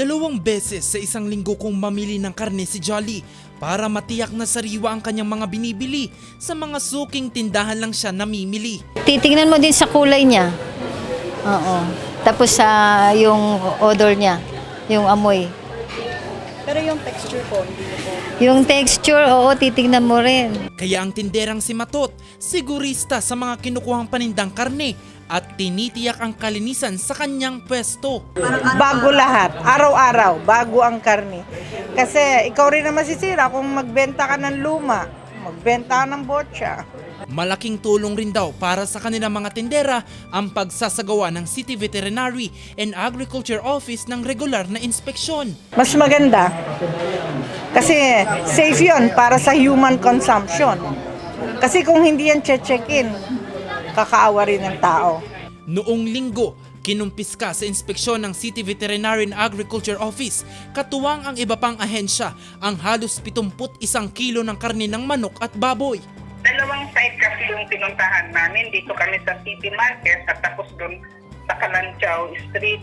Dalawang beses sa isang linggo kong mamili ng karne si Jolly para matiyak na sariwa ang kanyang mga binibili. Sa mga suking tindahan lang siya namimili. Titingnan mo din sa kulay niya. Oo. Tapos sa yung odor niya, yung amoy. Pero yung texture po, hindi po. Yung texture, oo, titingnan mo rin. Kaya ang tinderang si Matot, sigurista sa mga kinukuhang panindang karne at tinitiyak ang kalinisan sa kanyang pwesto. Bago lahat, araw-araw, bago ang karne. Kasi ikaw rin naman sisira kung magbenta ka ng luma, magbenta ka ng botcha. Malaking tulong rin daw para sa kanilang mga tindera ang pagsasagawa ng City Veterinary and Agriculture Office ng regular na inspeksyon. Mas maganda. Kasi safe yun para sa human consumption. Kasi kung hindi yan che-check-in, kakaawa rin ng tao. Noong linggo, kinumpis ka sa inspeksyon ng City Veterinary and Agriculture Office. Katuwang ang iba pang ahensya ang halos 71 kilo ng karne ng manok at baboy. Dalawang site kasi yung pinuntahan namin. Dito kami sa City Market at tapos doon sa Kalanchaw Street.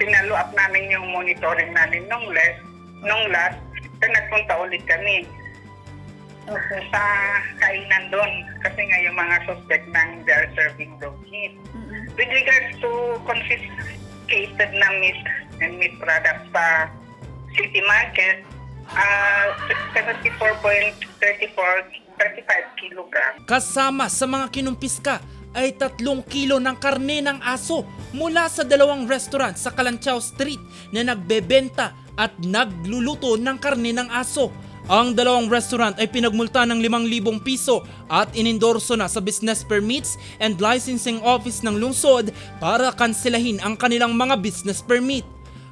Pinalo up namin yung monitoring namin nung last. Nung last, then nagpunta ulit kami Okay. sa kainan doon. Kasi nga yung mga suspect ng they are serving dog meat. With regards to confiscated na meat and meat products sa City Market, uh, 74.34 kilogram. Kasama sa mga kinumpis ka ay tatlong kilo ng karne ng aso mula sa dalawang restaurant sa Kalanchaw Street na nagbebenta at nagluluto ng karne ng aso. Ang dalawang restaurant ay pinagmulta ng 5,000 piso at inendorso na sa Business Permits and Licensing Office ng lungsod para kanselahin ang kanilang mga business permit.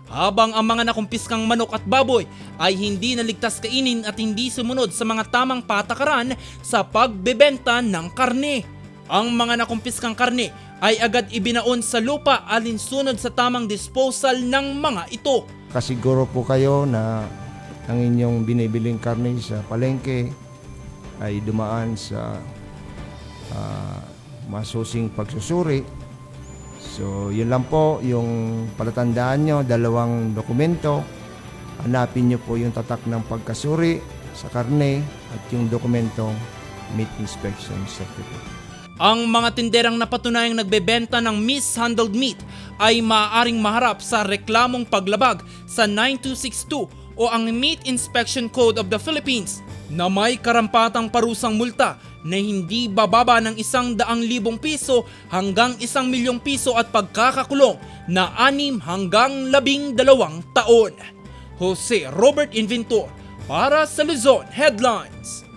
Habang ang mga nakumpiskang manok at baboy ay hindi naligtas kainin at hindi sumunod sa mga tamang patakaran sa pagbebenta ng karne. Ang mga nakumpiskang karne ay agad ibinaon sa lupa alinsunod sa tamang disposal ng mga ito. Kasiguro po kayo na ang inyong binibiling karne sa palengke ay dumaan sa ah, masusing pagsusuri. So, yun lang po yung palatandaan nyo, dalawang dokumento. Hanapin nyo po yung tatak ng pagkasuri sa karne at yung dokumentong meat inspection certificate. Ang mga tinderang napatunayang nagbebenta ng mishandled meat ay maaaring maharap sa reklamong paglabag sa 9262 o ang Meat Inspection Code of the Philippines na may karampatang parusang multa na hindi bababa ng isang daang libong piso hanggang isang milyong piso at pagkakakulong na anim hanggang labing dalawang taon. Jose Robert Inventor para sa Luzon Headlines.